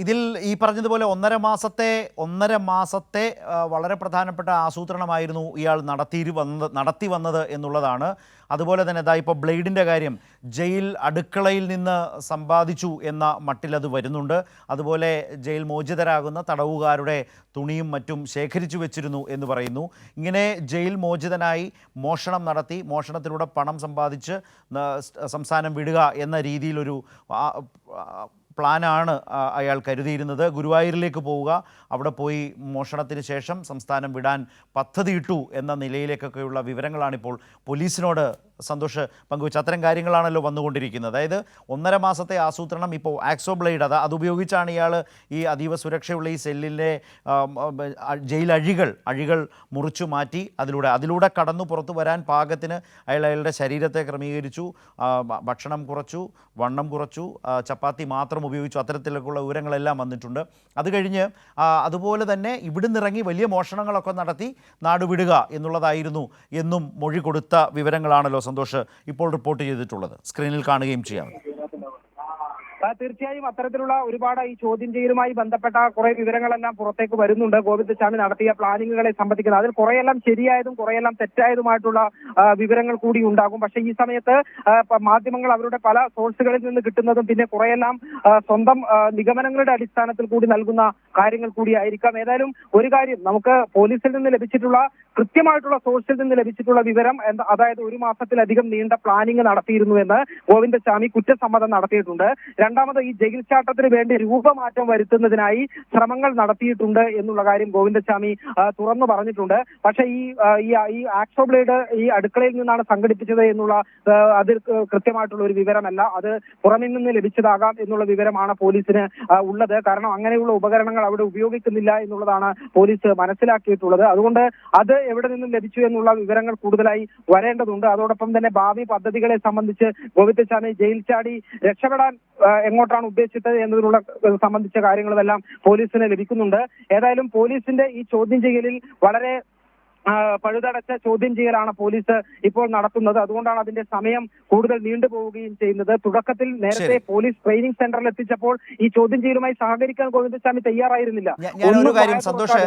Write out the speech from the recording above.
ഇതിൽ ഈ പറഞ്ഞതുപോലെ ഒന്നര മാസത്തെ ഒന്നര മാസത്തെ വളരെ പ്രധാനപ്പെട്ട ആസൂത്രണമായിരുന്നു ഇയാൾ നടത്തി വന്നത് നടത്തി വന്നത് എന്നുള്ളതാണ്. അതുപോലെ തന്നെ ഇതാ ഇപ്പോൾ ബ്ലേഡിന്റെ കാര്യം ജയിൽ അടുക്കളയിൽ നിന്ന് സമ്പാദിച്ചു എന്ന മട്ടിലത് വരുന്നുണ്ട്. അതുപോലെ ജയിൽ മോചിതരാകുന്ന തടവുകാരുടെ തുണിയും മറ്റും ശേഖരിച്ചു വെച്ചിരുന്നു എന്ന് പറയുന്നു. ഇങ്ങനെ ജയിൽ മോചിതനായി മോഷണം നടത്തി മോഷണത്തിലൂടെ പണം സമ്പാദിച്ച് സംസ്ഥാനം വിടുക എന്ന രീതിയിലൊരു പ്ലാനാണ് അയാൾ കരുതിയിരുന്നത്. ഗുരുവായൂരിലേക്ക് പോവുക. അവിടെ പോയി മോഷണത്തിന് ശേഷം സംസ്ഥാനം വിടാൻ പദ്ധതിയിട്ടു എന്ന നിലയിലേക്കൊക്കെയുള്ള വിവരങ്ങളാണിപ്പോൾ പോലീസിനോട് സന്തോഷ് പങ്കുവച്ച് അത്തരം കാര്യങ്ങളാണല്ലോ വന്നുകൊണ്ടിരിക്കുന്നത്. അതായത് ഒന്നര മാസത്തെ ആസൂത്രണം ഇപ്പോൾ ആക്സോ ബ്ലേഡ് അത് അതുപയോഗിച്ചാണ് ഇയാൾ ഈ അതീവ സുരക്ഷയുള്ള ഈ സെല്ലിലെ ജയിൽ അഴികൾ അഴികൾ മുറിച്ചു മാറ്റി അതിലൂടെ അതിലൂടെ കടന്നു പുറത്തു വരാൻ പാകത്തിന് അയാൾ അയാളുടെ ശരീരത്തെ ക്രമീകരിച്ചു ഭക്ഷണം കുറച്ചു വണ്ണം കുറച്ചു ചപ്പാത്തി മാത്രം ഉപയോഗിച്ചു അത്തരത്തിലൊക്കെയുള്ള വിവരങ്ങളെല്ലാം വന്നിട്ടുണ്ട്. അത് കഴിഞ്ഞ് അതുപോലെ തന്നെ ഇവിടുന്ന് ഇറങ്ങി വലിയ മോഷണങ്ങളൊക്കെ നടത്തി നാടുവിടുക എന്നുള്ളതായിരുന്നു എന്നും മൊഴി കൊടുത്ത വിവരങ്ങളാണല്ലോ സന്തോഷ് ഇപ്പോൾ റിപ്പോർട്ട് ചെയ്തിട്ടുള്ളത്. സ്ക്രീനിൽ കാണുകയും ചെയ്യാം. തീർച്ചയായും അത്തരത്തിലുള്ള ഒരുപാട് ഈ ചോദ്യം ചെയ്യലുമായി ബന്ധപ്പെട്ട കുറെ വിവരങ്ങളെല്ലാം പുറത്തേക്ക് വരുന്നുണ്ട്. ഗോവിന്ദസ്വാമി നടത്തിയ പ്ലാനിങ്ങുകളെ സംബന്ധിക്കുന്നത് അതിൽ കുറെയെല്ലാം ശരിയായതും കുറെയെല്ലാം തെറ്റായതുമായിട്ടുള്ള വിവരങ്ങൾ കൂടി ഉണ്ടാകും. പക്ഷെ ഈ സമയത്ത് മാധ്യമങ്ങൾ അവരുടെ പല സോഴ്സുകളിൽ നിന്ന് കിട്ടുന്നതും പിന്നെ കുറെയെല്ലാം സ്വന്തം നിഗമനങ്ങളുടെ അടിസ്ഥാനത്തിൽ കൂടി നൽകുന്ന കാര്യങ്ങൾ കൂടിയായിരിക്കാം ഏതായാലും ഒരു കാര്യം നമുക്ക് പോലീസിൽ നിന്ന് ലഭിച്ചിട്ടുള്ള കൃത്യമായിട്ടുള്ള സോഴ്സിൽ നിന്ന് ലഭിച്ചിട്ടുള്ള വിവരം അതായത് ഒരു മാസത്തിലധികം നീണ്ട പ്ലാനിങ് നടത്തിയിരുന്നു എന്ന് ഗോവിന്ദസ്വാമി കുറ്റസമ്മതം നടത്തിയിട്ടുണ്ട്. രണ്ടാമത് ഈ ജയിൽ ചാട്ടത്തിന് വേണ്ടി രൂപമാറ്റം വരുത്തുന്നതിനായി ശ്രമങ്ങൾ നടത്തിയിട്ടുണ്ട് എന്നുള്ള കാര്യം ഗോവിന്ദസ്വാമി തുറന്നു പറഞ്ഞിട്ടുണ്ട്. പക്ഷേ ഈ ഈ ആക്സോ ബ്ലേഡ് ഈ അടുക്കളയിൽ നിന്നാണ് സംഘടിപ്പിച്ചത് എന്നുള്ള അത് കൃത്യമായിട്ടുള്ള ഒരു വിവരമല്ല. അത് പുറമിൽ നിന്ന് ലഭിച്ചതാകാം എന്നുള്ള വിവരമാണ് പോലീസിന് ഉള്ളത്. കാരണം അങ്ങനെയുള്ള ഉപകരണങ്ങൾ അവിടെ ഉപയോഗിക്കുന്നില്ല എന്നുള്ളതാണ് പോലീസ് മനസ്സിലാക്കിയിട്ടുള്ളത്. അതുകൊണ്ട് അത് എവിടെ നിന്നും ലഭിച്ചു എന്നുള്ള വിവരങ്ങൾ കൂടുതലായി വരേണ്ടതുണ്ട്. അതോടൊപ്പം തന്നെ ഭാവി പദ്ധതികളെ സംബന്ധിച്ച് ഗോവിന്ദസ്വാമി ജയിൽ ചാടി രക്ഷപ്പെടാൻ എങ്ങോട്ടാണ് ഉദ്ദേശിച്ചത് എന്നതിനുള്ള സംബന്ധിച്ച കാര്യങ്ങളെല്ലാം പോലീസിന് ലഭിക്കുന്നുണ്ട്. ഏതായാലും പോലീസിന്റെ ഈ ചോദ്യം ചെയ്യലിൽ വളരെ പഴുതടച്ച ചോദ്യം ചെയ്യലാണ് പോലീസ് ഇപ്പോൾ നടത്തുന്നത്. അതുകൊണ്ടാണ് അതിന്റെ സമയം കൂടുതൽ നീണ്ടുപോവുകയും ചെയ്യുന്നത്. തുടക്കത്തിൽ നേരത്തെ പോലീസ് ട്രെയിനിങ് സെന്ററിൽ എത്തിച്ചപ്പോൾ ഈ ചോദ്യം ചെയ്യലുമായി സഹകരിക്കാൻ ഗോവിന്ദസ്വാമി തയ്യാറായിരുന്നില്ല. സന്തോഷ്